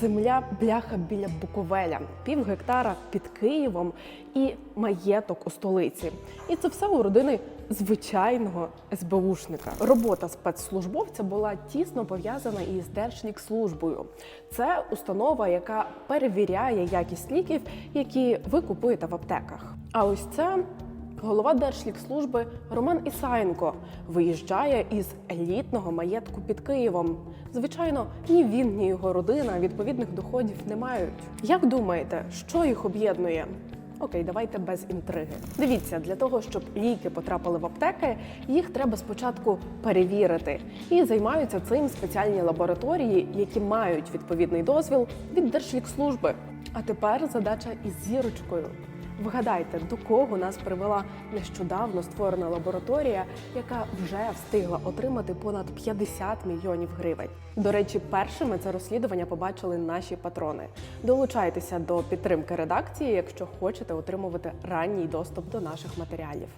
земля бляха біля Буковеля, пів гектара під Києвом і маєток у столиці. І це все у родини звичайного СБУшника. Робота спецслужбовця була тісно пов'язана із Держлікслужбою. Це установа, яка перевіряє якість ліків, які ви купуєте в аптеках. А ось це Голова Держлікслужби Роман Ісаєнко виїжджає із елітного маєтку під Києвом. Звичайно, ні він, ні його родина відповідних доходів не мають. Як думаєте, що їх об'єднує? Окей, давайте без інтриги. Дивіться, для того, щоб ліки потрапили в аптеки, їх треба спочатку перевірити. І займаються цим спеціальні лабораторії, які мають відповідний дозвіл від Держлікслужби. А тепер задача із зірочкою. Вгадайте, до кого нас привела нещодавно створена лабораторія, яка вже встигла отримати понад 50 мільйонів гривень. До речі, першими це розслідування побачили наші патрони. Долучайтеся до підтримки редакції, якщо хочете отримувати ранній доступ до наших матеріалів.